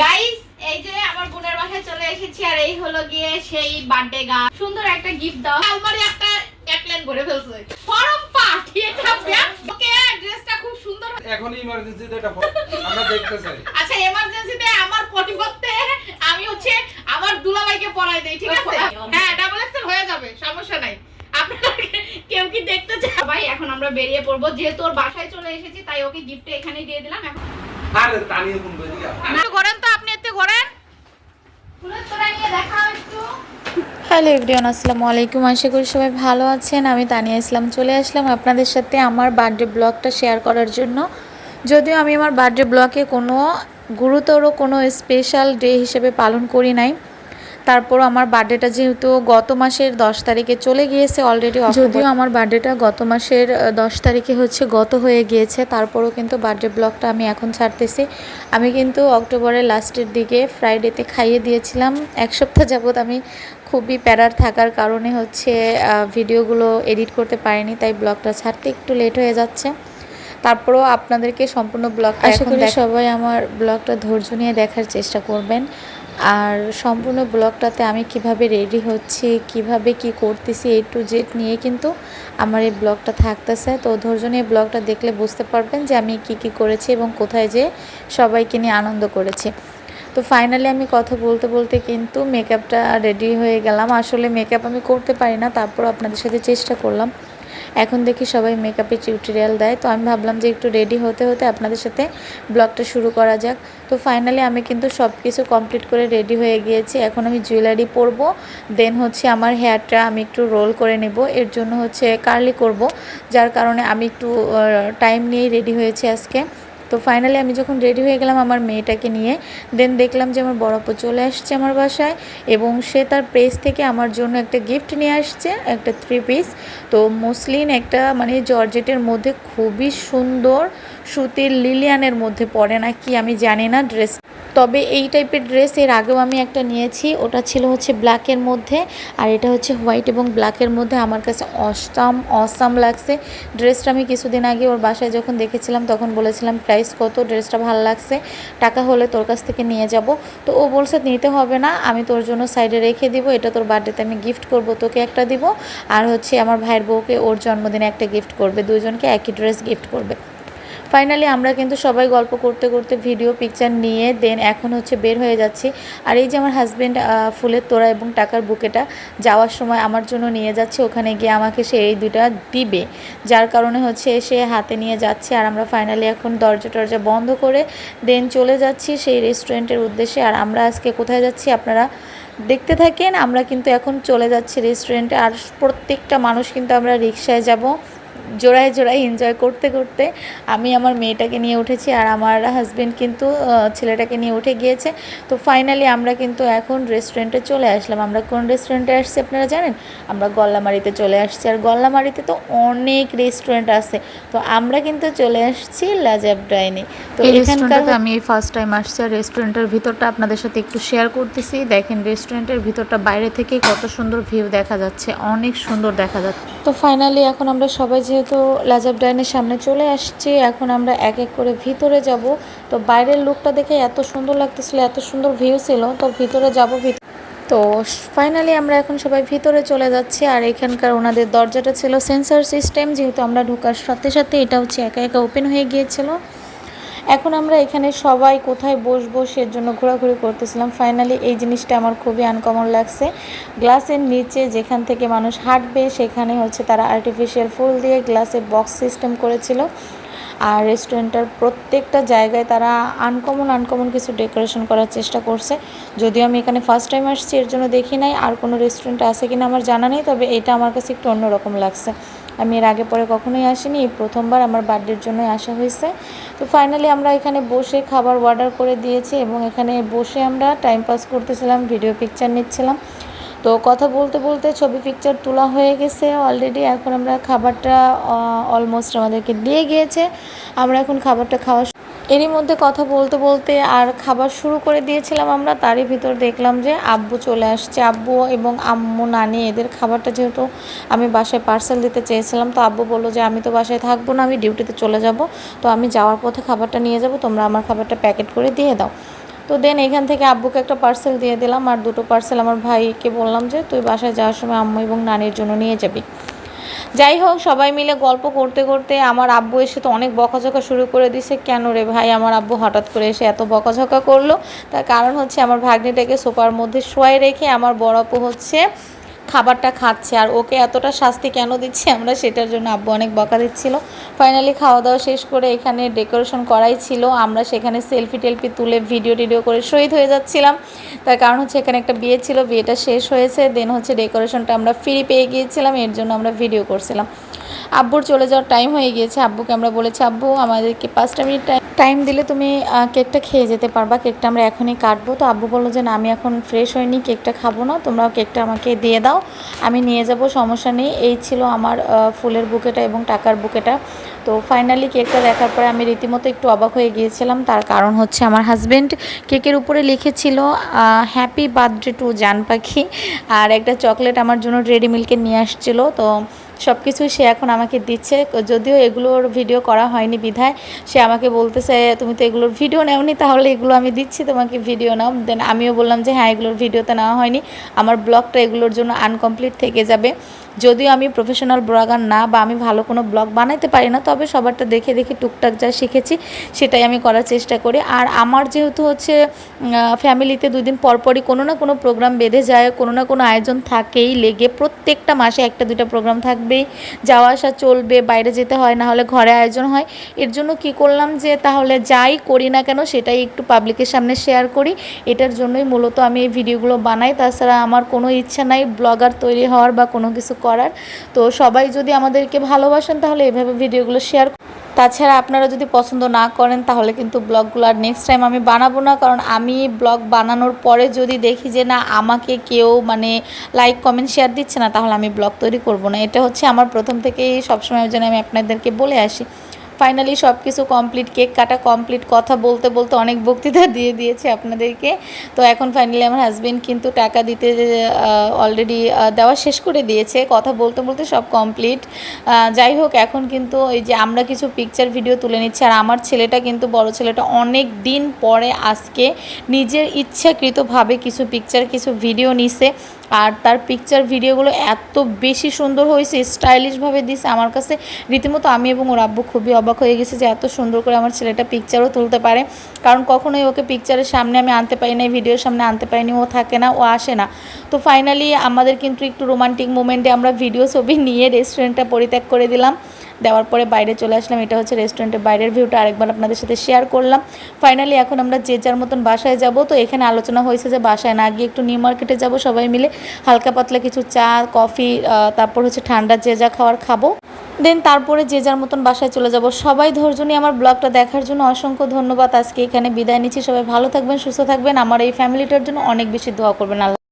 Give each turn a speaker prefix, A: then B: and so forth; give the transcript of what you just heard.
A: Guys এই যে আমার বোনের বাসায় চলে এসেছি আর এই হলো গিয়ে সেই বার্থডে গান সুন্দর একটা গিফট দাও। আলমারি একটা এক লাইন ভরে ফেলছে। ফরম পার্টি এটা ওকে ড্রেসটা খুব সুন্দর
B: এখন ইমার্জেন্সিতে এটা আমরা দেখতে চাই।
A: আচ্ছা এমার্জেন্সিতে আমার পরিবর্তে আমি হচ্ছে আমার দুলাভাইকে পরাই দেই ঠিক আছে? হ্যাঁ ডাবল এক্সেল হয়ে যাবে সমস্যা নাই। কেউ কি দেখতে চান ভাই এখন আমরা বেরিয়ে পড়ব। যেহেতু ওর বাসায় চলে এসেছি তাই ওকে গিফট এখানেই দিয়ে দিলাম। এখন
B: আরে তানিয়ে কোন বেরিয়া
A: একটু ঘোরেন তো আপনি একটু ঘোরেন ফুলের তোড়া নিয়ে দেখাও একটু
C: হ্যালো এভরিওয়ান, আসসালামু আলাইকুম। আশা করি সবাই ভালো আছেন। আমি তানিয়া ইসলাম চলে আসলাম আপনাদের সাথে আমার বার্থডে ব্লগটা শেয়ার করার জন্য। যদিও আমি আমার বার্থডে ব্লগে কোনো গুরুতর কোনো স্পেশাল ডে হিসেবে পালন করি নাই। তারপর আমার বার্থডেটা যেহেতু গত মাসের দশ তারিখে চলে গিয়েছে অলরেডি যদিও আমার বার্থডেটা গত মাসের দশ তারিখে হচ্ছে গত হয়ে গিয়েছে তারপরও কিন্তু বার্থডে ব্লগটা আমি এখন ছাড়তেছি। আমি কিন্তু অক্টোবরের লাস্টের দিকে ফ্রাইডেতে খাইয়ে দিয়েছিলাম। এক সপ্তাহ যাবৎ আমি খুবই প্যারার থাকার কারণে হচ্ছে ভিডিওগুলো এডিট করতে পারিনি তাই ব্লগটা ছাড়তে একটু লেট হয়ে যাচ্ছে। তারপরেও আপনাদেরকে সম্পূর্ণ ব্লগটা আশা করি সবাই আমার ব্লগটা ধৈর্য নিয়ে দেখার চেষ্টা করবেন। আর সম্পূর্ণ ব্লগটাতে আমি কীভাবে রেডি হচ্ছি, কীভাবে কি করতেছি এ টু জেড নিয়ে কিন্তু আমার এই ব্লগটা থাকতেছে। তো ধৈর্য নিয়ে ব্লগটা দেখলে বুঝতে পারবেন যে আমি কি কি করেছি এবং কোথায় যে সবাইকে নিয়ে আনন্দ করেছি। তো ফাইনালি আমি কথা বলতে বলতে কিন্তু মেকআপটা রেডি হয়ে গেলাম। আসলে মেকআপ আমি করতে পারি না তারপর আপনাদের সাথে চেষ্টা করলাম। এখন দেখি সবাই মেকআপের টিউটোরিয়াল দেয়। তো আমি ভাবলাম যে একটু রেডি হতে হতে আপনাদের সাথে ব্লগটা শুরু করা যাক। তো ফাইনালি আমি কিন্তু সব কিছু কমপ্লিট করে রেডি হয়ে গিয়েছি। এখন আমি জুয়েলারি পরব। দেন হচ্ছে আমার হেয়ারটা আমি একটু রোল করে নেব। এর জন্য হচ্ছে কার্লি করব। যার কারণে আমি একটু টাইম নিয়েই রেডি হয়েছি আজকে। তো ফাইনালি আমি যখন রেডি হয়ে গেলাম আমার মেয়েটাকে নিয়ে দেন দেখলাম যে আমার বড়পো চলে আসছে আমার বাসায় এবং সে তার প্রেস থেকে আমার জন্য একটা গিফট নিয়ে আসছে, একটা থ্রি পিস তো মুসলিন একটা মানে জর্জেটের মধ্যে খুবই সুন্দর সুতির লিলিয়ানের মধ্যে পড়ে না কি আমি জানি না ড্রেস তবে এই টাইপের ড্রেস এর আগেও আমি একটা নিয়েছি। ওটা ছিল হচ্ছে ব্ল্যাকের মধ্যে আর এটা হচ্ছে হোয়াইট এবং ব্ল্যাকের মধ্যে আমার কাছে অসাম অসাম লাগছে। ড্রেসটা আমি কিছুদিন আগে ওর বাসায় যখন দেখেছিলাম তখন বলেছিলাম, প্রাইস কত? ড্রেসটা ভালো লাগছে। টাকা হলে তোর কাছ থেকে নিয়ে যাব। তো ও বলছে, নিতে হবে না, আমি তোর জন্য সাইডে রেখে দিব। এটা তোর বার্থডেতে আমি গিফট করব, তোকে একটা দিব। আর হচ্ছে আমার ভাইয়ের বউকে ওর জন্মদিনে একটা গিফট করবে। দুজনকে একই ড্রেস গিফট করবে। ফাইনালি আমরা কিন্তু সবাই গল্প করতে করতে ভিডিও পিকচার নিয়ে দেন এখন হচ্ছে বের হয়ে যাচ্ছি। আর এই যে আমার হাজব্যান্ড ফুলের তোড়া এবং টাকার বুকেটা যাওয়ার সময় আমার জন্য নিয়ে যাচ্ছে, ওখানে গিয়ে আমাকে সে এই দুটা দিবে। যার কারণে হচ্ছে সে হাতে নিয়ে যাচ্ছে আর আমরা ফাইনালি এখন দরজা টরজা বন্ধ করে দেন চলে যাচ্ছি সেই রেস্টুরেন্টের উদ্দেশ্যে। আর আমরা আজকে কোথায় যাচ্ছি আপনারা দেখতে থাকেন, আমরা কিন্তু এখন চলে যাচ্ছি রেস্টুরেন্টে আর প্রত্যেকটা মানুষ কিন্তু আমরা রিক্সায় যাব। জোড়ায় জোড়ায় এনজয় করতে করতে আমি আমার মেয়েটাকে নিয়ে উঠেছি আর আমার হাজবেন্ড কিন্তু ছেলেটাকে নিয়ে উঠে গিয়েছে। তো ফাইনালি আমরা কিন্তু এখন রেস্টুরেন্টে চলে আসলাম। আমরা কোন রেস্টুরেন্টে আসছি আপনারা জানেন? আমরা গল্লামারিতে চলে আসছি। আর গল্লামারিতে তো অনেক রেস্টুরেন্ট আছে। তো আমরা কিন্তু চলে আসছি লাজাব ডাইনে। তো এখানকার
D: আমি এই ফার্স্ট টাইম আসছি। আর রেস্টুরেন্টের ভিতরটা আপনাদের সাথে একটু শেয়ার করতেছি। দেখেন রেস্টুরেন্টের ভিতরটা বাইরে থেকেই কত সুন্দর ভিউ দেখা যাচ্ছে। অনেক সুন্দর দেখা যাচ্ছে।
C: তো ফাইনালি এখন আমরা সবাই যেহেতু লাজাব ডাইনের সামনে চলে আসছি, এখন আমরা এক এক করে ভিতরে যাব। তো বাইরের লুকটা দেখে এত সুন্দর লাগতেছিল, এত সুন্দর ভিউ ছিল, তো ভিতরে যাব তো ফাইনালি আমরা এখন সবাই ভিতরে চলে যাচ্ছি, আর এখানকার ওনাদের দরজাটা ছিল সেন্সার সিস্টেম যেহেতু আমরা ঢোকার সাথে সাথে এটা হচ্ছে একা একা ওপেন হয়ে গিয়েছিল। এখন আমরা এখানে সবাই কোথায় বসবো সের জন্য ঘোরাঘুরি করতেছিলাম। ফাইনালি এই জিনিসটা আমার খুবই আনকমন লাগছে। গ্লাসের নিচে যেখান থেকে মানুষ হাঁটবে, সেখানে হচ্ছে তারা আর্টিফিশিয়াল ফুল দিয়ে গ্লাসের বক্স সিস্টেম করেছিল। আর রেস্টুরেন্টের প্রত্যেকটা জায়গায় তারা আনকমন আনকমন কিছু ডেকোরেশন করার চেষ্টা করছে। যদিও আমি এখানে ফার্স্ট টাইম আসছি, এর জন্য দেখি নাই। আর কোনো রেস্টুরেন্ট আছে কিনা আমার জানা নেই, তবে এটা আমার কাছে একটু অন্যরকম লাগছে। আমি এর আগে পরে কখনোই আসিনি, এই প্রথমবার আমার বার্থডের জন্যই আসা হয়েছে। তো ফাইনালি আমরা এখানে বসে খাবার অর্ডার করে দিয়েছি এবং এখানে বসে আমরা টাইম পাস করতেছিলাম ভিডিও পিকচার নিচ্ছিলাম। তো কথা বলতে বলতে ছবি পিকচার তোলা হয়ে গেছে অলরেডি এখন আমরা খাবারটা অলমোস্ট আমাদেরকে দিয়ে গিয়েছে। আমরা এখন খাবারটা খাওয়া এরই মধ্যে কথা বলতে বলতে আর খাবার শুরু করে দিয়েছিলাম আমরা, তারই ভিতর দেখলাম যে আব্বু চলে আসছে। আব্বু এবং আম্মু, নানি এদের খাবারটা যেহেতু আমি বাসায় পার্সেল দিতে চেয়েছিলাম, তো আব্বু বলল যে আমি তো বাসায় থাকব না, আমি ডিউটিতে চলে যাব। তো আমি যাওয়ার পথে খাবারটা নিয়ে যাব, তোমরা আমার খাবারটা প্যাকেট করে দিয়ে দাও। তো দেন এখান থেকে আব্বুকে একটা পার্সেল দিয়ে দিলাম, আর দুটো পার্সেল আমার ভাইকে বললাম যে তুই বাসায় যাওয়ার সময় আম্মু এবং নানির জন্য নিয়ে যাবি। যাই হোক, সবাই মিলে গল্প করতে করতে আমার আব্বু এসে তো অনেক বকাঝকা শুরু করে দিছে। কেন রে ভাই, আমার আব্বু হঠাৎ করে এসে এত বকাঝকা করল? তার কারণ হচ্ছে আমার ভাগ্নিটাকে সোফার মধ্যে শোয়াই রেখে আমার বড় আপু হচ্ছে খাবারটা খাচ্ছে আর ওকে এতটা শাস্তি কেন দিচ্ছে আমরা সেটার জন্য আব্বু অনেক বকা দিচ্ছিল। ফাইনালি খাওয়া দাওয়া শেষ করে এখানে ডেকোরেশন করাই ছিল। আমরা সেখানে সেলফি টেলফি তুলে ভিডিও টিডিও করে শহীদ হয়ে যাচ্ছিলাম। তার কারণ হচ্ছে এখানে একটা বিয়ে ছিল, বিয়েটা শেষ হয়েছে। দেন হচ্ছে ডেকোরেশনটা আমরা ফ্রি পেয়ে গিয়েছিলাম, এর জন্য আমরা ভিডিও করছিলাম। আব্বুর চলে যাওয়ার টাইম হয়ে গিয়েছে। আব্বুকে আমরা বলেছি, আব্বু, আমাদেরকে পাঁচটা মিনিট টাইম দিলে তুমি কেকটা খেয়ে যেতে পারবা। কেকটা আমরা এখনই কাটবো। তো আব্বু বলল যে, না, আমি এখন ফ্রেশ হইনি কেকটা খাব না। তোমরা কেকটা আমাকে দিয়ে দাও। আমি নিয়ে যাব, সমস্যা নেই। এই ছিল আমার ফুলের বুকেটা এবং টাকার বুকেটা। তো ফাইনালি কেকটা দেখার পরে আমি রীতিমতো একটু অবাক হয়ে গিয়েছিলাম। তার কারণ হচ্ছে আমার হাজব্যান্ড কেকের উপরে লিখেছিল হ্যাপি বার্থডে টু জান পাখি। আর একটা চকলেট আমার জন্য রেডি মিল্কে নিয়ে আসছিল। তো সব কিছুই সে এখন আমাকে দিচ্ছে। যদিও এগুলোর ভিডিও করা হয়নি বিধায়। সে আমাকে বলতেছে, তুমি তো এগুলোর ভিডিও নেওনি, তাহলে এগুলো আমি দিচ্ছি, তোমাকে ভিডিও নাও। দেন আমিও বললাম যে হ্যাঁ এগুলোর ভিডিওতে নেওয়া হয়নি। আমার ব্লগটা এগুলোর জন্য আনকমপ্লিট থেকে যাবে। যদিও আমি প্রফেশনাল ব্লগার না বা আমি ভালো কোনো ব্লগ বানাইতে পারি না, তবে সবারটা দেখে দেখে টুকটাক যা শিখেছি, সেটাই আমি করার চেষ্টা করি। আর আমার যেহেতু হচ্ছে ফ্যামিলিতে দুই দিন পরপরই কোনো না কোনো প্রোগ্রাম বেঁধে যায়, কোনো না কোনো আয়োজন থাকেই লেগে প্রত্যেকটা মাসে একটা দুইটা প্রোগ্রাম থাকবেই যাওয়া আসা চলবে, বাইরে যেতে হয়, না হলে ঘরে আয়োজন হয়। এর জন্য কি করলাম যে, তাহলে যাই করি না কেন সেটাই একটু পাবলিকের সামনে শেয়ার করি। এটার জন্যই মূলত আমি এই ভিডিওগুলো বানাই। তাছাড়া আমার কোনো ইচ্ছা নাই ব্লগার তৈরি হওয়ার বা কোনো কিছু করার। তো সবাই যদি আমাদেরকে ভালোবাসেন, তাহলে এভাবে ভিডিওগুলো শেয়ার তাছাড়া আপনারা যদি পছন্দ না করেন, তাহলে কিন্তু ব্লগগুলো আর নেক্সট টাইম আমি বানাবো না। কারণ আমি ব্লগ বানানোর পরে যদি দেখি যে, না, আমাকে কেউ মানে লাইক কমেন্ট শেয়ার দিচ্ছে না, তাহলে আমি ব্লগ তৈরি করব না। এটা হচ্ছে আমার প্রথম থেকেই সবসময় যেন আমি আপনাদেরকে বলে আসি। ফাইনালি সব কিছু কমপ্লিট কেক কাটা কমপ্লিট কথা বলতে বলতে অনেক বক্তৃতা দিয়ে দিয়েছে আপনাদেরকে। তো এখন ফাইনালি আমার হাজব্যান্ড কিন্তু টাকা দিতে অলরেডি দেওয়া শেষ করে দিয়েছে। কথা বলতে বলতে সব কমপ্লিট যাই হোক, এখন কিন্তু এই যে আমরা কিছু পিকচার ভিডিও তুলে নিচ্ছি। আর আমার ছেলেটা কিন্তু, বড় ছেলেটা অনেক দিন পরে আজকে নিজের ইচ্ছাকৃতভাবে কিছু পিকচার কিছু ভিডিও নিছে। আর তার পিকচার ভিডিওগুলো এত বেশি সুন্দর হয়েছে স্টাইলিশভাবে দিছে। আমার কাছে রীতিমতো আমি এবং ওর আব্বু খুবই অবাক হয়ে গেছে যে এত সুন্দর করে আমার ছেলেটা পিকচারও তুলতে পারে। কারণ কখনোই ওকে পিকচারের সামনে আমি আনতে পারি না ভিডিওর সামনে আনতে পারিনি, ও থাকে না, ও আসে না। তো ফাইনালি আমাদের কিন্তু একটু রোমান্টিক মোমেন্টে আমরা ভিডিও ছবি নিয়ে রেস্টুরেন্টটা পরিত্যাগ করে দিলাম। দেওয়ার পরে বাইরে চলে আসলাম, এটা হচ্ছে রেস্টুরেন্টের বাইরের ভিউটা আরেকবার আপনাদের সাথে শেয়ার করলাম। ফাইনালি এখন আমরা যে যার মতন বাসায় যাব, তো এখানে আলোচনা হয়েছে যে বাসায় না গিয়ে একটু নিউ মার্কেটে যাব, সবাই মিলে হালকা পাতলা কিছু চা, কফি তারপর হচ্ছে ঠান্ডা যে যা খাওয়ার খাব। দেন তারপরে যে যার মতন বাসায় চলে যাব। সবাই ধৈর্য নিয়ে আমার ব্লগটা দেখার জন্য অসংখ্য ধন্যবাদ। আজকে এখানে বিদায় নিচ্ছি। সবাই ভালো থাকবেন, সুস্থ থাকবেন। আমার এই ফ্যামিলিটার জন্য অনেক বেশি দোয়া করবেন। আল্লাহ